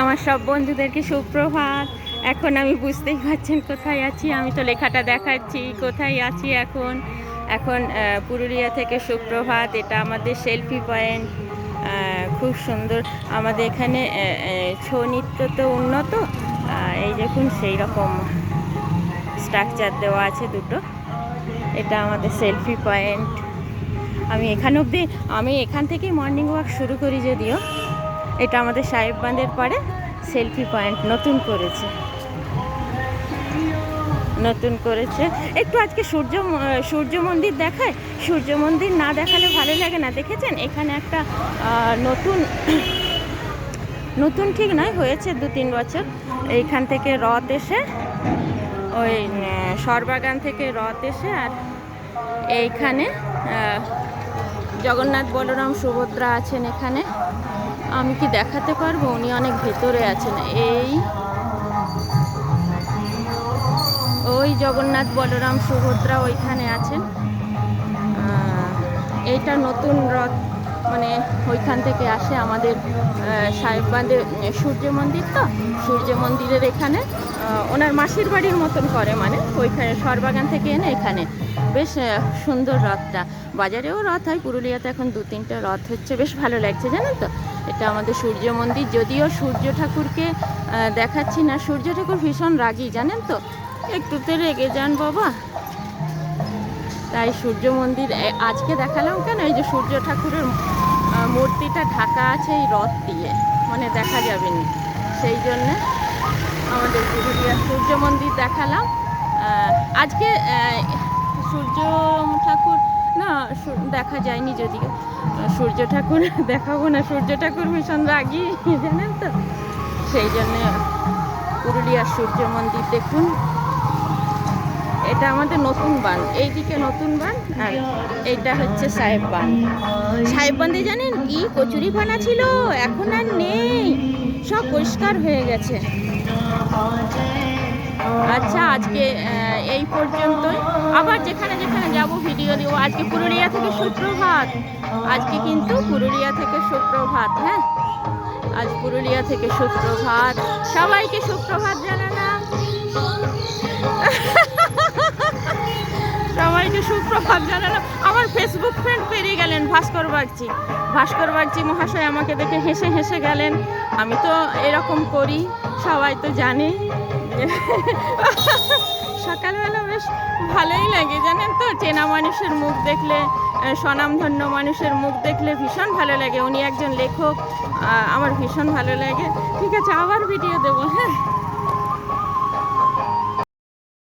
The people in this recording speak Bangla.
আমার সব বন্ধুদেরকে সুপ্রভাত। এখন আমি বুঝতেই পারছেন কোথায় আছি। আমি তো লেখাটা দেখাচ্ছি, কোথায় আছি এখন? এখন পুরুলিয়া থেকে সুপ্রভাত, এটা আমাদের সেলফি পয়েন্ট খুব সুন্দর। আমাদের এখানে ছৌ নৃত্য তো উন্নত। এই দেখুন সেই রকম স্ট্রাকচার দেওয়া আছে দুটো। এটা আমাদের সেলফি পয়েন্ট আমি এখান অবধি, আমি এখান থেকেই মর্নিং ওয়াক শুরু করি যদিও। এটা আমাদের সাহেববান্ধের পরে সেলফি পয়েন্ট, নতুন করেছে। নতুন করেছে। একটু আজকে সূর্য সূর্য মন্দির দেখায়। সূর্য মন্দির না দেখালে ভালো লাগে না। দেখেছেন? এখানে একটা নতুন নতুন ঠিক নয়, হয়েছে দু তিন বছর। এইখান থেকে রথ এসে, ওই সরবাগান থেকে রথ এসে আর এইখানে জগন্নাথ বলরাম সুভদ্রা আছেন এখানে। আমি কি দেখাতে পারব? উনি অনেক ভেতরে আছেন। এই ওই জগন্নাথ বলরাম সুভদ্রা ওইখানে আছেন। এইটা নতুন রথ মানে ওইখান থেকে আসে আমাদের সাহেববান্ধে সূর্য মন্দির তো? সূর্য মন্দিরের এখানে ওনার মাসির বাড়ির মতন করে মানে ওইখানে সরবাগান থেকে এনে এখানে। বেশ সুন্দর রথটা। বাজারেও রথ হয়, পুরুলিয়াতে এখন দু তিনটে রথ হচ্ছে। বেশ ভালো লাগছে, জানেন তো? এটা আমাদের সূর্য মন্দির। যদিও সূর্য ঠাকুরকে দেখাচ্ছি না। সূর্য ঠাকুর ভীষণ রাগী, জানেন তো? একটুতে রেগে যান বাবা। তাই সূর্য মন্দির আজকে দেখালাম কেন? এই যে সূর্য ঠাকুরের মূর্তিটা ঢাকা আছে এই রথ দিয়ে। মানে দেখা যাবে না সেই জন্যে আমাদের পুরুলিয়া সূর্য মন্দির দেখালাম। আজকে সূর্য ঠাকুর, না দেখা যায়নি যদিও। সূর্য ঠাকুর দেখাবো না সূর্য ঠাকুর ভীষণ রাগী, জানেন তো? সেই জন্যে পুরুলিয়ার সূর্য মন্দির দেখুন। এটা আমাদের নতুন বাঁধ, এইদিকে নতুন বাঁধ, আর এইটা হচ্ছে সাহেব বাঁধ। সাহেব বাঁধে জানেন কি? কচুরি ফানা ছিল, এখন আর নেই, সব পরিষ্কার হয়ে গেছে। আচ্ছা আজকে এই পর্যন্তই। আবার যেখানে যেখানে যাব ভিডিও দিব আজকে পুরুলিয়া থেকে সুপ্রভাত। আজকে কিন্তু পুরুলিয়া থেকে সুপ্রভাত হ্যাঁ? আজ পুরুলিয়া থেকে সুপ্রভাত। সবাইকে সুপ্রভাত জানালাম। সবাইকে সুপ্রভাত জানালাম। আমার ফেসবুক ফ্রেন্ড পেরিয়ে গেলেন ভাস্কর বাগচি। ভাস্কর বাগচি মহাশয় আমাকে দেখে হেসে হেসে গেলেন। আমি তো এরকম করি, সবাই তো জানে। সকালবেলা বেশ ভালোই লাগে, জানেন তো? চেনা মানুষের মুখ দেখলে স্বনামধন্য মানুষের মুখ দেখলে ভীষণ ভালো লাগে। উনি একজন লেখক আমার ভীষণ ভালো লাগে। ঠিক আছে, আবার ভিডিও দেবো হ্যাঁ?